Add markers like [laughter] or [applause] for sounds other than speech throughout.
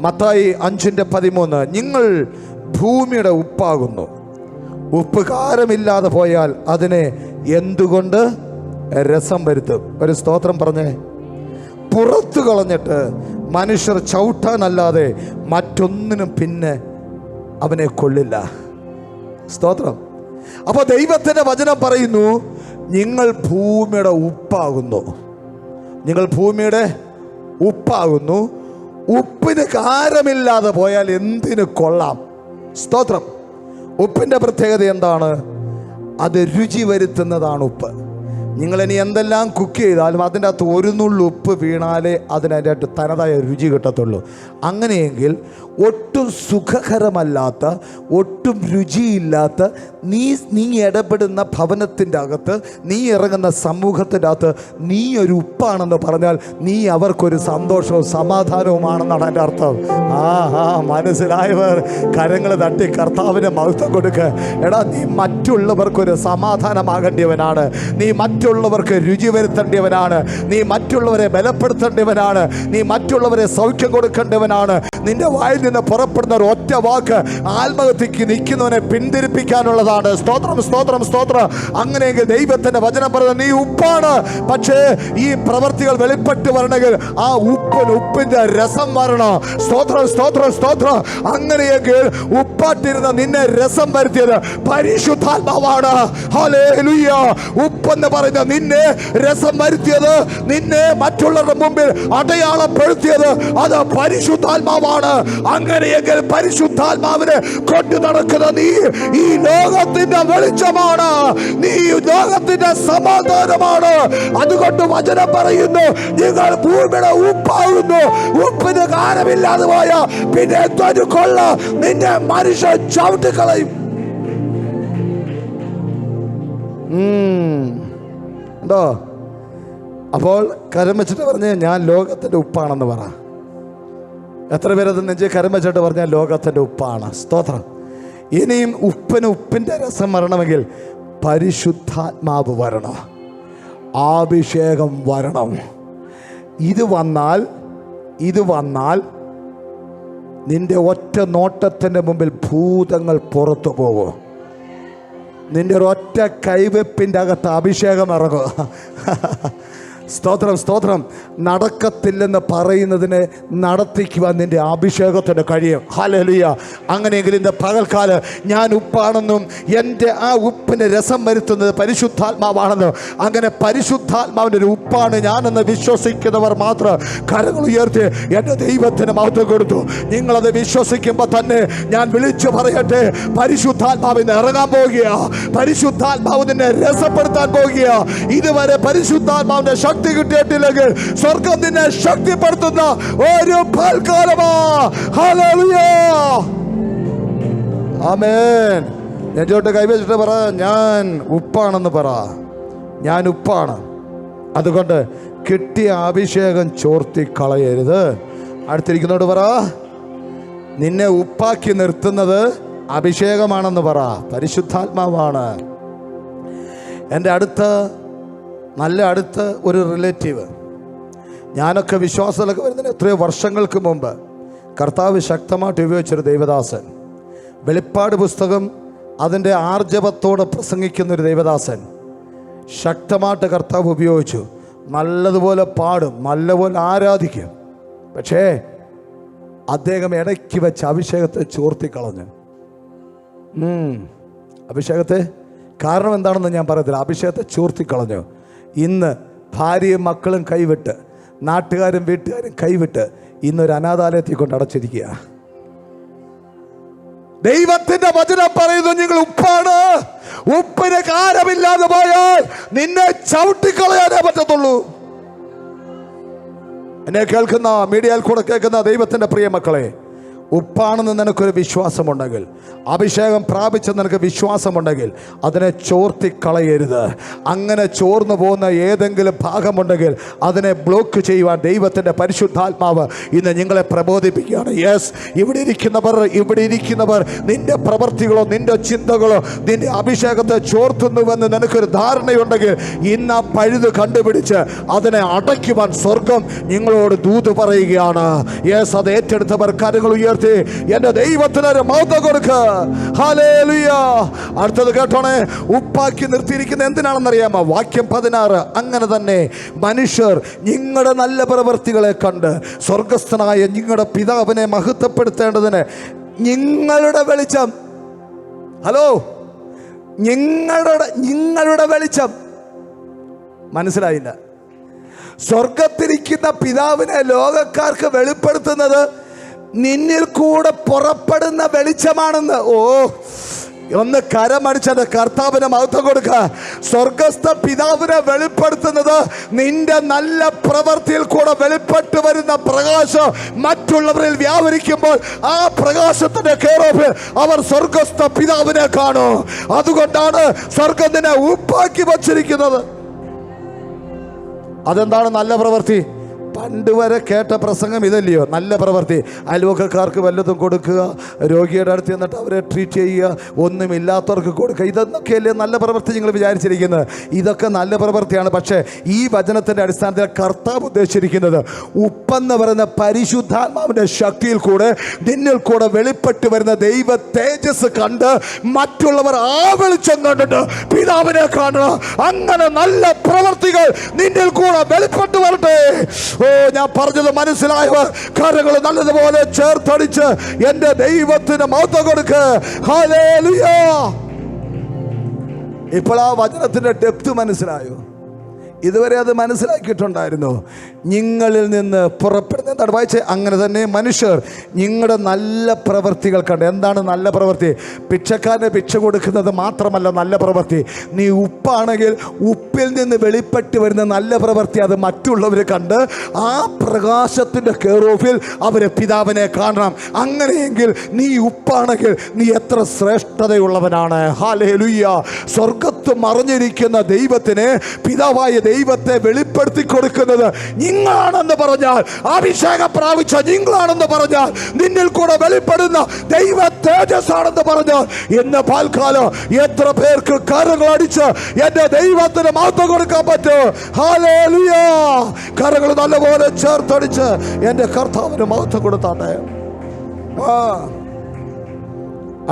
മത്തായി അഞ്ചിന്റെ പതിമൂന്ന് നിങ്ങൾ ഭൂമിയുടെ ഉപ്പാകുന്നു. ഉപ്പ് കാരമില്ലാതെ പോയാൽ അതിനെ എന്തുകൊണ്ട് രസം വരുത്തും? ഒരു സ്തോത്രം പറഞ്ഞേ. പുറത്തു കളഞ്ഞിട്ട് മനുഷ്യർ ചവിട്ടാനല്ലാതെ മറ്റൊന്നിനും പിന്നെ അവനെ കൊള്ളില്ല. സ്തോത്രം. അപ്പോൾ ദൈവത്തിന്റെ വചനം പറയുന്നു നിങ്ങൾ ഭൂമിയുടെ ഉപ്പാകുന്നു. നിങ്ങൾ ഭൂമിയുടെ ഉപ്പാകുന്നു. ഉപ്പിന് കാരമില്ലാതെ പോയാൽ എന്തിനു കൊള്ളാം? സ്തോത്രം. ഉപ്പിന്റെ പ്രത്യേകത എന്താണ്? അത് രുചി വരുത്തുന്നതാണ് ഉപ്പ്. നിങ്ങളിനി എന്തെല്ലാം കുക്ക് ചെയ്താലും അതിന്റെ അകത്ത് ഒരു നുള്ളു ഉപ്പ് വീണാലേ അതിനതിന്റെ അകത്ത് തനതായ രുചി കിട്ടത്തുള്ളൂ. അങ്ങനെയെങ്കിൽ ഒട്ടും സുഖകരമല്ലാത്ത ഒട്ടും രുചിയില്ലാത്ത നീ നീ ഇടപെടുന്ന ഭവനത്തിന്റെ അകത്ത് നീ ഇറങ്ങുന്ന സമൂഹത്തിന്റെ അകത്ത് നീ ഒരു ഉപ്പാണെന്ന് പറഞ്ഞാൽ നീ അവർക്കൊരു സന്തോഷവും സമാധാനവുമാണെന്നാണ് എന്റെ അർത്ഥം. ആ ആ മനസ്സിലായവർ കരങ്ങൾ തട്ടി കർത്താവിന്റെ മഹത്വം കൊടുക്കുക എടാ നീ മറ്റുള്ളവർക്കൊരു സമാധാനമാകേണ്ടിയവനാണ്. നീ മറ്റുള്ളവർക്ക് രുചി വരുത്തേണ്ടവനാണ്. നീ മറ്റുള്ളവരെ ബലപ്പെടുത്തേണ്ടവനാണ്. നീ മറ്റുള്ളവരെ സൗഖ്യം കൊടുക്കേണ്ടവനാണ്. നിന്റെ വായിൽ നിന്ന് പുറപ്പെടുന്ന ഒരു ഒറ്റ വാക്ക് ആത്മഹത്യക്ക് നിൽക്കുന്നവനെ പിന്തിരിപ്പിക്കാനുള്ളതാണ്. സ്തോത്രം സ്തോത്രം സ്തോത്രം. അങ്ങനെയെങ്കിൽ ദൈവത്തിന്റെ വചനം പറഞ്ഞ നീ ഉപ്പാണ്. പക്ഷേ ഈ പ്രവൃത്തികൾ വെളിപ്പെട്ട് വരണമെങ്കിൽ ആ ഉപ്പിന് ഉപ്പിന്റെ രസം വരണം. സ്തോത്രം സ്തോത്രം സ്തോത്രം. അങ്ങനെയെങ്കിൽ ഉപ്പാട്ടിരുന്ന നിന്നെ രസം വരുത്തിയത് പരിശുദ്ധാത്മാവാണ്. ഉപ്പെന്ന് ഉപ്പെന്ന് പറയുന്ന നിന്നെ രസം വരുത്തിയത് നിന്നെ മറ്റുള്ളവരുടെ മുമ്പിൽ അടയാളപ്പെടുത്തിയത് അത് പരിശുദ്ധാത്മാവാണ്. അങ്ങനെയെങ്കിൽ പരിശുദ്ധാത്മാവിനെ കൊണ്ടു നടക്കുന്ന നീ ഈ ലോകത്തിന്റെ വെളിച്ചമാണ്. നീ ലോകത്തിന്റെ സമാധാനമാണ്. അതുകൊണ്ട് വചനം പറയുന്നു നിങ്ങൾ ഭൂമിയുടെ ഉപ്പാകുന്നു. ഉപ്പിന് കാരമില്ലാതെ പോയ പിന്നെ കൊള്ള നിന്നെ മനുഷ്യൻ ചവിട്ടിക്കളയും. ഉണ്ടോ? അപ്പോൾ കരം വെച്ചിട്ട് പറഞ്ഞ് ഞാൻ ലോകത്തിന്റെ ഉപ്പാണെന്ന് പറ. എത്ര പേരത് നെഞ്ച് കരം വെച്ചിട്ട് പറഞ്ഞാൽ ലോകത്തിന്റെ ഉപ്പാണ്? സ്തോത്രം. ഇനിയും ഉപ്പിന് ഉപ്പിന്റെ രസം വരണമെങ്കിൽ പരിശുദ്ധാത്മാവ് വരണം. ആഭിഷേകം വരണം. ഇത് വന്നാൽ ഇത് വന്നാൽ നിന്റെ ഒറ്റ നോട്ടത്തിന്റെ മുമ്പിൽ ഭൂതങ്ങൾ പുറത്തു പോകും. നിന്റെ ഒരൊറ്റ കൈവെപ്പിന്റെ അകത്ത് അഭിഷേകം ഇറങ്ങും [laughs] സ്തോത്രം സ്തോത്രം. നടക്കത്തില്ലെന്ന് പറയുന്നതിനെ നടത്തിക്കുവാൻ നിന്റെ അഭിഷേകത്തിന് കഴിയും. ഹലലിയ അങ്ങനെയെങ്കിൽ ഇന്ന് പകൽക്കാൽ ഞാൻ ഉപ്പാണെന്നും എന്റെ ആ ഉപ്പിന്റെ രസം വരുത്തുന്നത് പരിശുദ്ധാത്മാവാണെന്നും അങ്ങനെ പരിശുദ്ധാത്മാവിന്റെ ഒരു ഉപ്പാണ് ഞാനെന്ന് വിശ്വസിക്കുന്നവർ മാത്രം കരങ്ങൾ ഉയർത്തി എന്റെ ദൈവത്തിന് മഹത്വം കൊടുത്തു. നിങ്ങളത് വിശ്വസിക്കുമ്പോൾ തന്നെ ഞാൻ വിളിച്ചു പറയട്ടെ പരിശുദ്ധാത്മാവിന് ഇറങ്ങാൻ പോകുക പരിശുദ്ധാത്മാവ് നിന്നെ രസപ്പെടുത്താൻ പോകുക ഇതുവരെ പരിശുദ്ധാത്മാവിന്റെ ശക്തി കിട്ടിയിട്ടില്ലെങ്കിൽ സ്വർഗം നിന്നെ ശക്തിപ്പെടുത്തുന്ന ഒരു ഫൽക്കാലമാ കൈവച്ചിട്ട് പറ ഞാൻ ഉപ്പാണെന്ന് പറ. ഞാൻ ഉപ്പാണ്. അതുകൊണ്ട് കിട്ടിയ അഭിഷേകം ചോർത്തി കളയരുത്. അടുത്തിരിക്കുന്നോട് പറ നിന്നെ ഉപ്പാക്കി നിർത്തുന്നത് അഭിഷേകമാണെന്ന് പറ. പരിശുദ്ധാത്മാവാണ്. എന്റെ അടുത്ത നല്ല അടുത്ത് ഒരു റിലേറ്റീവ്. ഞാനൊക്കെ വിശ്വാസത്തിലൊക്കെ വരുന്നതിന് എത്രയോ വർഷങ്ങൾക്ക് മുമ്പ് കർത്താവ് ശക്തമായിട്ട് ഉപയോഗിച്ചൊരു ദൈവദാസൻ. വെളിപ്പാട് പുസ്തകം അതിന്റെ ആർജവത്തോടെ പ്രസംഗിക്കുന്നൊരു ദൈവദാസൻ. ശക്തമായിട്ട് കർത്താവ് ഉപയോഗിച്ചു. നല്ലതുപോലെ പാടും നല്ലപോലെ ആരാധിക്കും. പക്ഷേ അദ്ദേഹം ഇടയ്ക്ക് വെച്ച് അഭിഷേകത്തെ ചോർത്തിക്കളഞ്ഞു. അഭിഷേകത്തെ കാരണം എന്താണെന്ന് ഞാൻ പറയത്തില്ല. അഭിഷേകത്തെ ചോർത്തിക്കളഞ്ഞു. ഇന്ന് ഭാര്യയും മക്കളും കൈവിട്ട് നാട്ടുകാരും വീട്ടുകാരും കൈവിട്ട് ഇന്നൊരു അനാഥാലയത്തിൽ കൊണ്ട് അടച്ചിരിക്കുക. ദൈവത്തിന്റെ വചനം പറയുന്നു നിങ്ങൾ ഉപ്പാണ്. ഉപ്പിന് കാരമില്ലാതെ പോയാൽ നിന്നെ ചവിട്ടിക്കളയാനേ പറ്റത്തുള്ളൂ. എന്നെ കേൾക്കുന്ന മീഡിയയിൽ കൂടെ കേൾക്കുന്ന ദൈവത്തിന്റെ പ്രിയ മക്കളെ ഉപ്പാണെന്ന് നിനക്കൊരു വിശ്വാസമുണ്ടെങ്കിൽ അഭിഷേകം പ്രാപിച്ച നിനക്ക് വിശ്വാസമുണ്ടെങ്കിൽ അതിനെ ചോർത്തി ചോർത്തിക്കളയരുത് അങ്ങനെ ചോർന്നു പോകുന്ന ഏതെങ്കിലും ഭാഗമുണ്ടെങ്കിൽ അതിനെ ബ്ലോക്ക് ചെയ്യുവാൻ ദൈവത്തിന്റെ പരിശുദ്ധാത്മാവ് ഇന്ന് നിങ്ങളെ പ്രബോധിപ്പിക്കുകയാണ്. യെസ് ഇവിടെ ഇരിക്കുന്നവർ ഇവിടെ ഇരിക്കുന്നവർ നിന്റെ പ്രവൃത്തികളോ നിന്റെ ചിന്തകളോ നിന്റെ അഭിഷേകത്തെ ചോർത്തുന്നുവെന്ന് നിനക്കൊരു ധാരണയുണ്ടെങ്കിൽ ഇന്ന് ആ പഴുത് കണ്ടുപിടിച്ച് അതിനെ അടയ്ക്കുവാൻ സ്വർഗം നിങ്ങളോട് ദൂത് പറയുകയാണ്. യെസ് അത് ഏറ്റെടുത്തവർ കാര്യങ്ങൾ ഉയർത്തി എന്റെ ദൈവത്തിന് ഒരു മൗത കൊടുക്ക. അടുത്തത് കേട്ടോണേ ഉപ്പാക്കി നിർത്തിയിരിക്കുന്ന എന്തിനാണെന്നറിയാമോ? വാക്യം പതിനാറ്. അങ്ങനെ തന്നെ മനുഷ്യർ നിങ്ങളുടെ നല്ല പ്രവൃത്തികളെ കണ്ട് സ്വർഗസ്ഥനായ നിങ്ങളുടെ പിതാവിനെ മഹത്വപ്പെടുത്തേണ്ടതിന് നിങ്ങളുടെ വെളിച്ചം. ഹലോ നിങ്ങളുടെ നിങ്ങളുടെ വെളിച്ചം. മനസ്സിലായില്ല. സ്വർഗത്തിരിക്കുന്ന പിതാവിനെ ലോകക്കാർക്ക് വെളിപ്പെടുത്തുന്നത് നിന്നിൽ കൂടെ പുറപ്പെടുന്ന വെളിച്ചമാണെന്ന്. ഓ ഒന്ന് കരമടിച്ചത് കർത്താവിന് മഹത്വം കൊടുക്കുക സ്വർഗസ്ഥ പിതാവിനെ വെളിപ്പെടുത്തുന്നത് നിന്റെ നല്ല പ്രവൃത്തിയിൽ കൂടെ വെളിപ്പെട്ടു വരുന്ന പ്രകാശം മറ്റുള്ളവരിൽ വ്യാപരിക്കുമ്പോൾ ആ പ്രകാശത്തിന്റെ കേറോപ്പിൽ അവർ സ്വർഗസ്ഥ പിതാവിനെ കാണൂ. അതുകൊണ്ടാണ് സ്വർഗത്തിനെ ഉപ്പാക്കി വച്ചിരിക്കുന്നത്. അതെന്താണ് നല്ല പ്രവൃത്തി? പണ്ട് വരെ കേട്ട പ്രസംഗം ഇതല്ലയോ? നല്ല പ്രവൃത്തി. അയൽവക്കക്കാർക്ക് വല്ലതും കൊടുക്കുക. രോഗിയുടെ അടുത്ത് ചെന്നിട്ട് അവരെ ട്രീറ്റ് ചെയ്യുക. ഒന്നുമില്ലാത്തവർക്ക് കൊടുക്കുക. ഇതൊക്കെയല്ലേ നല്ല പ്രവൃത്തി നിങ്ങൾ വിചാരിച്ചിരിക്കുന്നത്? ഇതൊക്കെ നല്ല പ്രവൃത്തിയാണ്. പക്ഷേ ഈ വചനത്തിന്റെ അടിസ്ഥാനത്തിൽ കർത്താവ് ഉദ്ദേശിച്ചിരിക്കുന്നത്. ഉപ്പെന്ന് പറയുന്ന പരിശുദ്ധാത്മാവിന്റെ ശക്തിയിൽ കൂടെ നിന്നിൽ കൂടെ വെളിപ്പെട്ട് വരുന്ന ദൈവ തേജസ് കണ്ട് മറ്റുള്ളവർ ആ വെളിച്ചം കണ്ടിട്ട് പിതാവിനെ കാണണം അങ്ങനെ നല്ല പ്രവൃത്തികൾ നിന്നിൽ കൂടെ വെളിപ്പെട്ട് വരട്ടെ. ഓ ഞാൻ പറഞ്ഞത് മനസ്സിലായവർ കരകൾ നല്ലതുപോലെ ചേർത്തടിച്ച് എന്റെ ദൈവത്തിന് മൗത്ത കൊടുക്ക്. ഇപ്പോൾ ആ വചനത്തിന്റെ ഡെപ്ത് മനസ്സിലായോ? ഇതുവരെ അത് മനസ്സിലാക്കിയിട്ടുണ്ടായിരുന്നു. നിങ്ങളിൽ നിന്ന് പുറപ്പെടുന്ന എന്താണ്? വായിച്ചേ അങ്ങനെ തന്നെ മനുഷ്യർ നിങ്ങളുടെ നല്ല പ്രവൃത്തികൾ കണ്ട്. എന്താണ് നല്ല പ്രവൃത്തി? ഭിക്ഷക്കാരന് പിച്ച കൊടുക്കുന്നത് മാത്രമല്ല നല്ല പ്രവൃത്തി. നീ ഉപ്പാണെങ്കിൽ ഉപ്പിൽ നിന്ന് വെളിപ്പെട്ട് വരുന്ന നല്ല പ്രവൃത്തി അത് മറ്റുള്ളവർ കണ്ട് ആ പ്രകാശത്തിന്റെ കേറോഫിൽ അവരെ പിതാവിനെ കാണണം. അങ്ങനെയെങ്കിൽ നീ ഉപ്പാണെങ്കിൽ നീ എത്ര ശ്രേഷ്ഠതയുള്ളവനാണ്. ഹാലേ ലുയ്യ സ്വർഗത്ത് മറിഞ്ഞിരിക്കുന്ന ദൈവത്തിന് പിതാവായ ദൈവത്തെ വെളിപ്പെടുത്തി കൊടുക്കുന്നത് നിങ്ങളാണെന്ന് പറഞ്ഞാൽ അഭിഷേകം പ്രാപിച്ച നിങ്ങളാണെന്ന് പറഞ്ഞാൽ നിന്നിൽ കൂടെ വെളിപ്പെടുന്ന ദൈവ തേജസ്സാണെന്ന് പറഞ്ഞാൽ ഇന്ന് പാൽക്കാലം എത്ര പേർക്ക് കരങ്ങൾ അടിച്ച് എന്റെ ദൈവത്തിന് മഹത്വം കൊടുക്കാൻ പറ്റും. കരങ്ങൾ നല്ലപോലെ ചേർത്തടിച്ച് എന്റെ കർത്താവിന് മഹത്വം കൊടുത്താട്ടെ.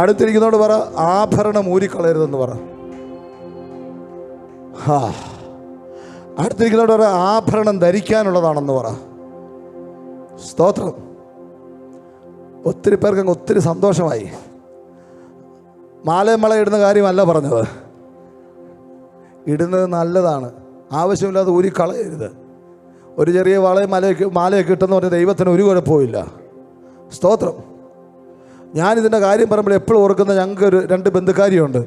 അടുത്തിരിക്കുന്നോട് പറ ആഭരണം ഊരിക്കളയരുതെന്ന് പറ. ഹാ. ഒരു പറ ആഭരണം ധരിക്കാനുള്ളതാണെന്ന് പറ. സ്തോത്രം. ഒത്തിരി പേർക്ക് ഒത്തിരി സന്തോഷമായി. മാലയും മള ഇടുന്ന കാര്യമല്ല പറഞ്ഞത്. ഇടുന്നത് നല്ലതാണ്. ആവശ്യമില്ലാതെ ഊരി കളയരുത്. ഒരു ചെറിയ വളയും മലയൊക്കെ മാലയൊക്കെ ഇട്ടെന്ന് പറഞ്ഞ ദൈവത്തിന് ഒരു കുഴപ്പമില്ല സ്തോത്രം. ഞാനിതിന്റെ കാര്യം പറയുമ്പോൾ എപ്പോഴും ഓർക്കുന്ന ഞങ്ങൾക്ക് ഒരു രണ്ട് ബന്ധുക്കാരിയുണ്ട്.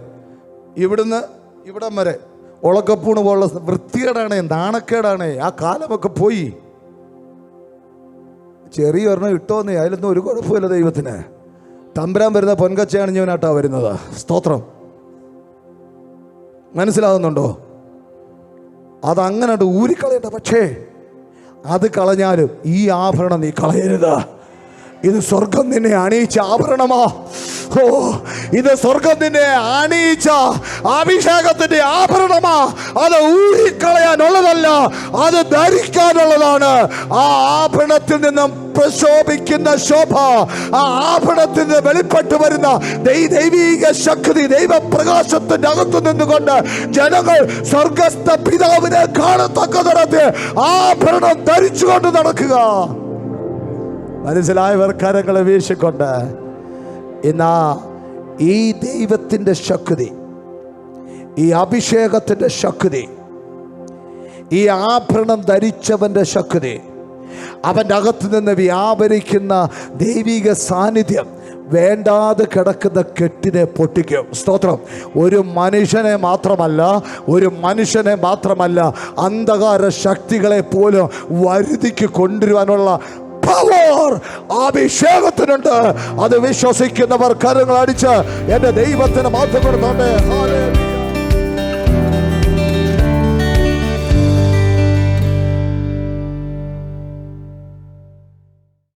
ഇവിടുന്ന് ഇവിടം വരെ ഉളക്കപ്പൂണ് പോലുള്ള വൃത്തികേടാണ് നാണക്കേടാണ്. ആ കാലമൊക്കെ പോയി. ചെറിയ ഒരെണ്ണം ഇട്ടോന്നേ അതിലൊന്നും ഒരു കുഴപ്പമില്ല ദൈവത്തിന്. തമ്പരാൻ വരുന്ന പൊൻകച്ചയണിഞ്ഞവനായിട്ടാ വരുന്നത്. സ്തോത്രം. മനസ്സിലാകുന്നുണ്ടോ അതങ്ങനെ ഊരിക്കളയണ്ട പക്ഷേ അത് കളഞ്ഞാലും ഈ ആഭരണം നീ കളയരുത്. ഇത് സ്വർഗം നിന്നെ അണിയിച്ച ആഭരണമാ. ഓ ഇത് നിന്നെ അണിയിച്ച അഭിഷേകത്തിന്റെ ആഭരണമാ. അത് ഊഴിക്കളയാനുള്ളതല്ല അത് ധരിക്കാനുള്ളതാണ്. ആ ആഭരണത്തിൽ നിന്നും പ്രശോഭിക്കുന്ന ശോഭ ആ ആഭരണത്തിൽ നിന്ന് വെളിപ്പെട്ടു വരുന്ന ദൈവീക ശക്തി ദൈവപ്രകാശത്തിന്റെ അകത്തു നിന്നുകൊണ്ട് ജനങ്ങൾ സ്വർഗസ്ഥ പിതാവിനെ കാണത്തക്ക തരത്തിൽ ആഭരണം ധരിച്ചുകൊണ്ട് നടക്കുക. മനസ്സിലായവർ കരങ്ങളെ വീശിക്കൊണ്ട് എന്നാ ഈ ദൈവത്തിന്റെ ശക്തി ഈ അഭിഷേകത്തിന്റെ ശക്തി ഈ ആഭരണം ധരിച്ചവന്റെ ശക്തി അവന്റെ അകത്ത് നിന്ന് വ്യാപരിക്കുന്ന ദൈവിക സാന്നിധ്യം വേണ്ടാതെ കിടക്കുന്ന കെട്ടിനെ പൊട്ടിക്കും. സ്തോത്രം. ഒരു മനുഷ്യനെ മാത്രമല്ല ഒരു മനുഷ്യനെ മാത്രമല്ല അന്ധകാര ശക്തികളെ പോലും വരുതിക്ക് കൊണ്ടുവരുവാനുള്ള അഭിഷേകത്തിനുണ്ട്. അത് വിശ്വസിക്കുന്നവർ കരങ്ങൾ അടിച്ച് എന്റെ ദൈവത്തിന് കൊടുത്തോണ്ട്